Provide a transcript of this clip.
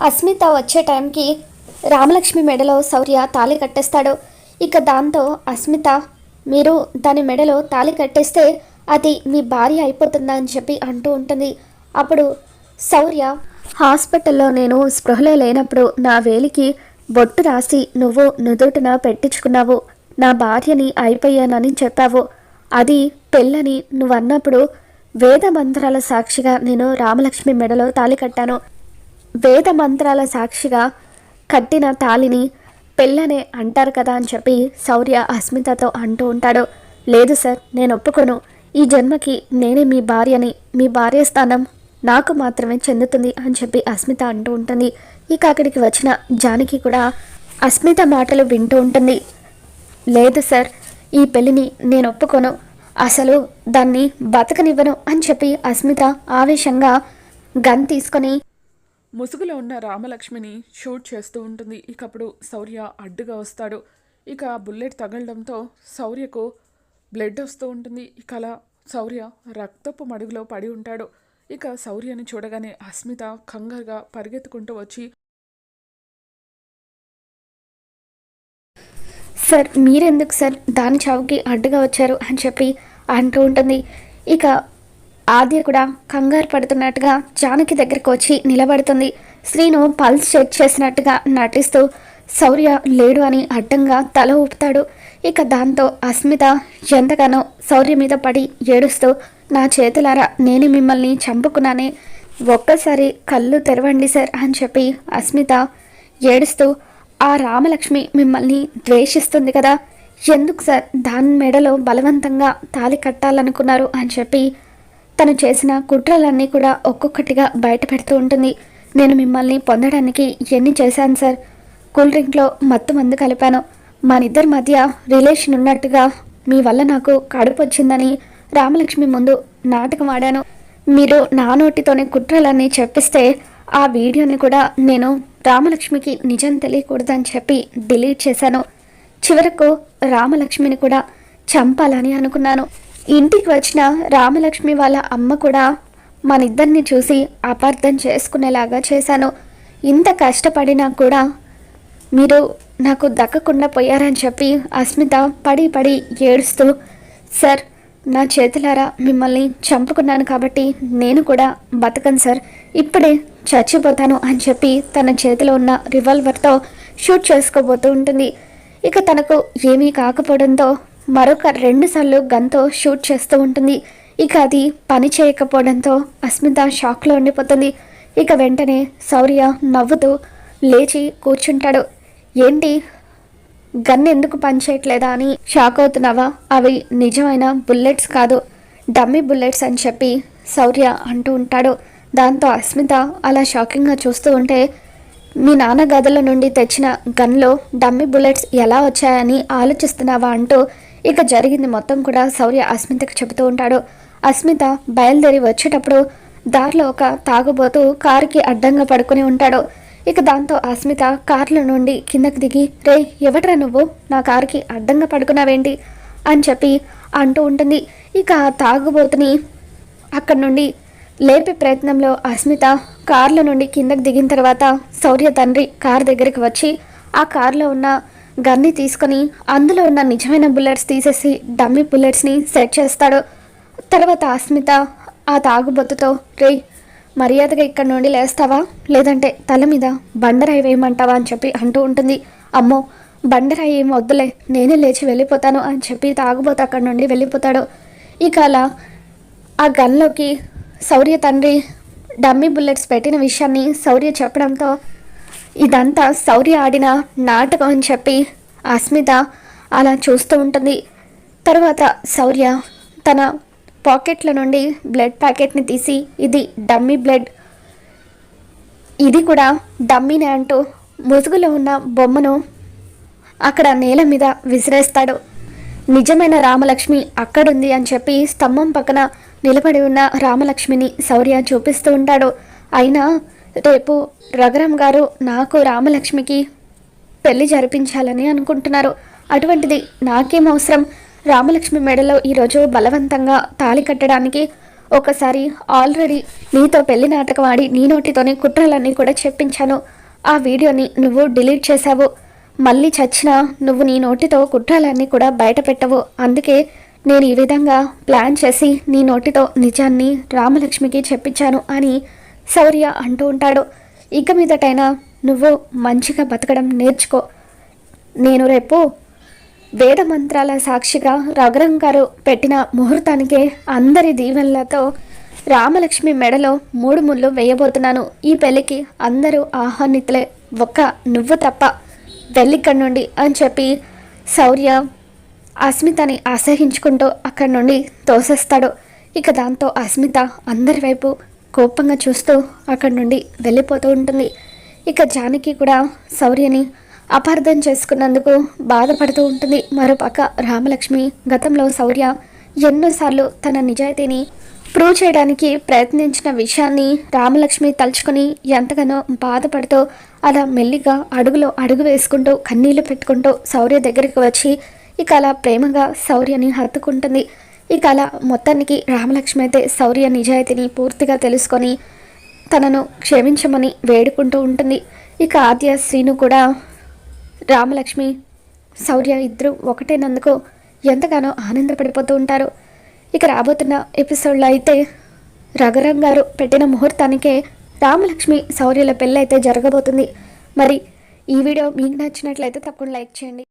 అస్మిత వచ్చే టైంకి రామలక్ష్మి మెడలో శౌర్య తాళి కట్టేస్తాడు. ఇక దాంతో అస్మిత మీరు దాని మెడలో తాళి కట్టేస్తే అది మీ భార్య అయిపోతుందని చెప్పి అంటూ ఉంటుంది. అప్పుడు శౌర్య హాస్పిటల్లో నేను స్పృహలో లేనప్పుడు నా వేలికి బొట్టు రాసి నువ్వు నుదుటిన పెట్టించుకున్నావు. నా భార్యని అయిపోయానని చెప్పావు. అది పెళ్ళని నువ్వు అన్నప్పుడు వేద మంత్రాల సాక్షిగా నేను రామలక్ష్మి మెడలో తాళి కట్టాను. వేద మంత్రాల సాక్షిగా కట్టిన తాళిని పెళ్ళనే అంటారు కదా అని చెప్పి శౌర్య అస్మితతో అంటూ ఉంటాడు. లేదు సార్ నేను ఒప్పుకోను. ఈ జన్మకి నేనే మీ భార్యని మీ భార్య స్థానం నాకు మాత్రమే చెందుతుంది అని చెప్పి అస్మిత అంటూ ఉంటుంది. ఇక అక్కడికి వచ్చిన జానకి కూడా అస్మిత మాటలు వింటూ ఉంటుంది. లేదు సార్ ఈ పెళ్ళిని నేను ఒప్పుకోను. అసలు దాన్ని బతకనివ్వను అని చెప్పి అస్మిత ఆవేశంగా గన్ తీసుకొని ముసుగులో ఉన్న రామలక్ష్మిని షూట్ చేస్తూ ఉంటుంది. ఇక అప్పుడు శౌర్య అడ్డుగా వస్తాడు. ఇక బుల్లెట్ తగలడంతో శౌర్యకు బ్లడ్ వస్తూ ఉంటుంది. ఇక అలా శౌర్య రక్తపు మడుగులో పడి ఉంటాడు. ఇక శౌర్యని చూడగానే అస్మిత కంగారుగా పరిగెత్తుకుంటూ వచ్చి సార్ మీరెందుకు సార్? దాని చావుకి అడ్డుగా వచ్చారు అని చెప్పి అంటూ ఉంటుంది. ఇక ఆద్య కూడా కంగారు పడుతున్నట్టుగా జానకి దగ్గరకు వచ్చి నిలబడుతుంది. శ్రీను పల్స్ చెక్ చేసినట్టుగా నటిస్తూ శౌర్య లేడు అని అడ్డంగా తల ఊపుతాడు. ఇక దాంతో అస్మిత ఎంతగానో శౌర్య మీద పడి ఏడుస్తూ నా చేతులారా నేను మిమ్మల్ని చంపుకున్నానే. ఒక్కసారి కళ్ళు తెరవండి సార్ అని చెప్పి అస్మిత ఏడుస్తూ ఆ రామలక్ష్మి మిమ్మల్ని ద్వేషిస్తుంది కదా. ఎందుకు సార్ దాని మెడలో బలవంతంగా తాలి కట్టాలనుకున్నారు అని చెప్పి తను చేసిన కుట్రలన్నీ కూడా ఒక్కొక్కటిగా బయట పెడుతూ ఉంటుంది. నేను మిమ్మల్ని పొందడానికి ఎన్ని చేశాను సార్? కూల్ డ్రింక్లో మత్తు మందు కలిపాను. మనిద్దరి మధ్య రిలేషన్ ఉన్నట్టుగా మీ వల్ల నాకు కడుపు వచ్చిందని రామలక్ష్మి ముందు నాటకం ఆడాను. మీరు నా నోటితోనే కుట్రలన్నీ చెప్పిస్తే ఆ వీడియోని కూడా నేను రామలక్ష్మికి నిజం తెలియకూడదని చెప్పి డిలీట్ చేశాను. చివరకు రామలక్ష్మిని కూడా చంపాలని అనుకున్నాను. ఇంటికి వచ్చిన రామలక్ష్మి వాళ్ళ అమ్మ కూడా మన ఇద్దరిని చూసి అపార్థం చేసుకునేలాగా చేశాను. ఇంత కష్టపడినా కూడా మీరు నాకు దక్కకుండా పోయారని చెప్పి అస్మిత పడి పడి ఏడుస్తూ సార్ నా చేతులారా మిమ్మల్ని చంపుకున్నాను కాబట్టి నేను కూడా బతకను సార్. ఇప్పుడే చచ్చిపోతాను అని చెప్పి తన చేతిలో ఉన్న రివాల్వర్తో షూట్ చేసుకోబోతూ ఉంటుంది. ఇక తనకు ఏమీ కాకపోవడంతో మరొక రెండుసార్లు గన్తో షూట్ చేస్తూ ఉంటుంది. ఇక అది పని చేయకపోవడంతో అస్మిత షాక్లో ఉండిపోతుంది. ఇక వెంటనే శౌర్య నవ్వుతూ లేచి కూర్చుంటాడు. ఏంటి? గన్ ఎందుకు పనిచేయట్లేదా అని షాక్ అవుతున్నావా? అవి నిజమైన బుల్లెట్స్ కాదు. డమ్మీ బుల్లెట్స్ అని చెప్పి శౌర్య అంటూ ఉంటాడు. దాంతో అస్మిత అలా షాకింగ్గా చూస్తూ ఉంటే మీ నాన్న గదుల నుండి తెచ్చిన గన్లో డమ్మీ బుల్లెట్స్ ఎలా వచ్చాయని ఆలోచిస్తున్నావా? అంటూ ఇక జరిగింది మొత్తం కూడా శౌర్య అస్మితకు చెబుతూ ఉంటాడు. అస్మిత బయలుదేరి వచ్చేటప్పుడు దారిలో ఒక తాగుబోతూ కారుకి అడ్డంగా పడుకుని ఉంటాడు. ఇక దాంతో అస్మిత కార్ల నుండి కిందకి దిగి రే ఎవట్రా నువ్వు? నా కారుకి అడ్డంగా పడుకున్నావేంటి? అని చెప్పి అంటూ ఉంటుంది. ఇక తాగుబోతుని అక్కడి నుండి లేపే ప్రయత్నంలో అస్మిత కార్ల నుండి కిందకి దిగిన తర్వాత శౌర్య తండ్రి కార్ దగ్గరికి వచ్చి ఆ కార్లో ఉన్న గన్ని తీసుకొని అందులో ఉన్న నిజమైన బుల్లెట్స్ తీసేసి డమ్మీ బుల్లెట్స్ని సెట్ చేస్తాడు. తర్వాత అస్మిత ఆ తాగుబొత్తుతో రే మర్యాదగా ఇక్కడ నుండి లేస్తావా? లేదంటే తల మీద బండరాయి వేయమంటావా? అని చెప్పి అంటూ ఉంటుంది. అమ్మో బండరాయి ఏం వద్దులే నేనే లేచి వెళ్ళిపోతాను అని చెప్పి తాగుబోతు అక్కడ నుండి వెళ్ళిపోతాడు. ఇక అలా ఆ గన్లోకి శౌర్య తండ్రి డమ్మీ బుల్లెట్స్ పెట్టిన విషయాన్ని శౌర్య చెప్పడంతో ఇదంతా శౌర్య ఆడిన నాటకం అని చెప్పి అస్మిత అలా చూస్తూ ఉంటుంది. తర్వాత శౌర్య తన పాకెట్ల నుండి బ్లడ్ ప్యాకెట్ని తీసి ఇది డమ్మీ బ్లడ్. ఇది కూడా డమ్మీనే అంటూ ముసుగులో ఉన్న బొమ్మను అక్కడ నేల మీద విసిరేస్తాడు. నిజమైన రామలక్ష్మి అక్కడుంది అని చెప్పి స్తంభం పక్కన నిలబడి ఉన్న రామలక్ష్మిని శౌర్య చూపిస్తూ ఉంటాడు. అయినా రేపు రఘురామ్ గారు నాకు రామలక్ష్మికి పెళ్ళి జరిపించాలని అనుకుంటున్నారు. అటువంటిది నాకేం అవసరం? రామలక్ష్మి మెడలో ఈరోజు బలవంతంగా తాళి కట్టడానికి ఒకసారి ఆల్రెడీ నీతో పెళ్ళి నాటకం ఆడి నీ నోటితోనే కుట్రలన్నీ కూడా చెప్పించాను. ఆ వీడియోని నువ్వు డిలీట్ చేశావు. మళ్ళీ చచ్చినా నువ్వు నీ నోటితో కుట్రాలన్నీ కూడా బయట పెట్టవు అందుకే నేను ఈ విధంగా ప్లాన్ చేసి నీ నోటితో నిజాన్ని రామలక్ష్మికి చెప్పించాను అని శౌర్య అంటూ ఉంటాడు. ఇక మీదటైనా నువ్వు మంచిగా బతకడం నేర్చుకో. నేను రేపు వేద మంత్రాల సాక్షిగా రఘురం గారు పెట్టిన ముహూర్తానికే అందరి దీవెనలతో రామలక్ష్మి మెడలో మూడు ముళ్ళు వేయబోతున్నాను. ఈ పెళ్ళికి అందరూ ఆహ్వానితులే. ఒక్క నువ్వు తప్ప వెళ్ళిక్కడి నుండి అని చెప్పి శౌర్య అస్మితని అసహించుకుంటూ అక్కడి నుండి తోసేస్తాడు. ఇక దాంతో అస్మిత అందరి వైపు కోపంగా చూస్తూ అక్కడి నుండి వెళ్ళిపోతూ ఉంటుంది. ఇక జానకి కూడా శౌర్యని అపార్థం చేసుకున్నందుకు బాధపడుతూ ఉంటుంది. మరోపక్క రామలక్ష్మి గతంలో శౌర్య ఎన్నోసార్లు తన నిజాయితీని ప్రూవ్ చేయడానికి ప్రయత్నించిన విషయాన్ని రామలక్ష్మి తలుచుకొని ఎంతగానో బాధపడుతూ అలా మెల్లిగా అడుగులో అడుగు వేసుకుంటూ కన్నీళ్ళు పెట్టుకుంటూ శౌర్య దగ్గరికి వచ్చి ఇక అలా ప్రేమగా శౌర్యని హత్తుకుంటుంది. ఇక అలా మొత్తానికి రామలక్ష్మి అయితే శౌర్య నిజాయితీని పూర్తిగా తెలుసుకొని తనను క్షమించమని వేడుకుంటూ ఉంటుంది. ఇక ఆద్య శ్రీను కూడా రామలక్ష్మి శౌర్య ఇద్దరు ఒకటేనందుకు ఎంతగానో ఆనందపడిపోతూ ఉంటారు. ఇక రాబోతున్న ఎపిసోడ్లో అయితే రఘురామ్ గారు పెట్టిన ముహూర్తానికే రామలక్ష్మి శౌర్యుల పెళ్ళి అయితే జరగబోతుంది. మరి ఈ వీడియో మీకు నచ్చినట్లయితే తప్పకుండా లైక్ చేయండి.